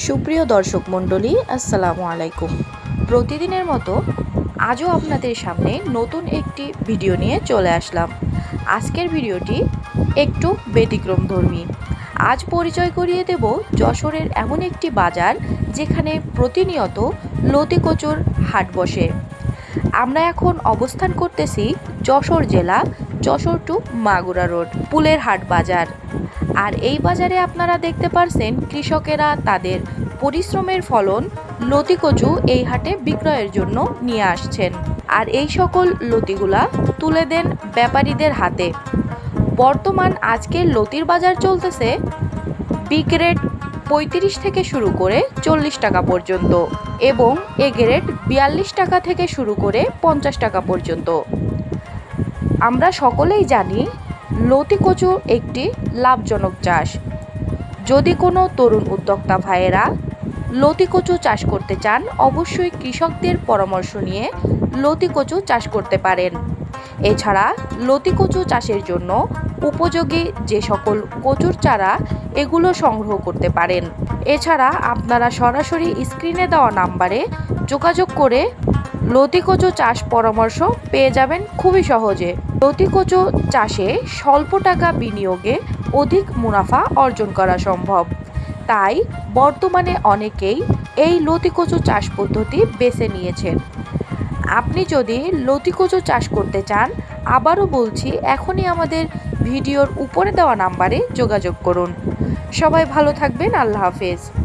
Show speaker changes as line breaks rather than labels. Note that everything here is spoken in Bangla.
সুপ্রিয় দর্শক মণ্ডলী, আসসালামু আলাইকুম। প্রতিদিনের মতো আজও আপনাদের সামনে নতুন একটি ভিডিও নিয়ে চলে আসলাম। আজকের ভিডিওটি একটু ব্যতিক্রমধর্মী। আজ পরিচয় করিয়ে দেব যশোরের এমন একটি বাজার যেখানে প্রতিনিয়ত লতিকচুর হাট বসে। আমরা এখন অবস্থান করতেছি যশোর জেলা যশোর টু মাগুরা রোড পুলের হাট বাজার। আর এই বাজারে আপনারা দেখতে পারছেন কৃষকেরা তাদের পরিশ্রমের ফলন লতিকচু এই হাটে বিক্রয়ের জন্য নিয়ে আসছেন। আর এই সকল লতিগুলা তুলে দেন ব্যাপারীদের হাতে। বর্তমান আজকের লতির বাজার চলতেছে বি গ্রেড পঁয়ত্রিশ থেকে শুরু করে চল্লিশ টাকা পর্যন্ত এবং এ গ্রেড বিয়াল্লিশ টাকা থেকে শুরু করে পঞ্চাশ টাকা পর্যন্ত। আমরা সকলেই জানি লতি কচু একটি লাভজনক চাষ। যদি কোনো তরুণ উদ্যোক্তা ভাইয়েরা লতি কচু চাষ করতে চান, অবশ্যই কৃষকদের পরামর্শ নিয়ে লতি কচু চাষ করতে পারেন। এছাড়া লতি কচু চাষের জন্য উপযোগী যে সকল কচুর চারা, এগুলো সংগ্রহ করতে পারেন। এছাড়া আপনারা সরাসরি স্ক্রিনে দেওয়া নাম্বারে যোগাযোগ করে লতিকচু চাষ পরামর্শ পেয়ে যাবেন খুবই সহজে। লতিকচু চাষে স্বল্প টাকা বিনিয়োগে অধিক মুনাফা অর্জন করা সম্ভব। তাই বর্তমানে অনেকেই এই লতিকচু চাষ পদ্ধতি বেছে নিয়েছেন। আপনি যদি লতিকচু চাষ করতে চান, আবারও বলছি, এখনই আমাদের ভিডিওর উপরে দেওয়া নাম্বারে যোগাযোগ করুন। সবাই ভালো থাকবেন, আল্লাহ হাফেজ।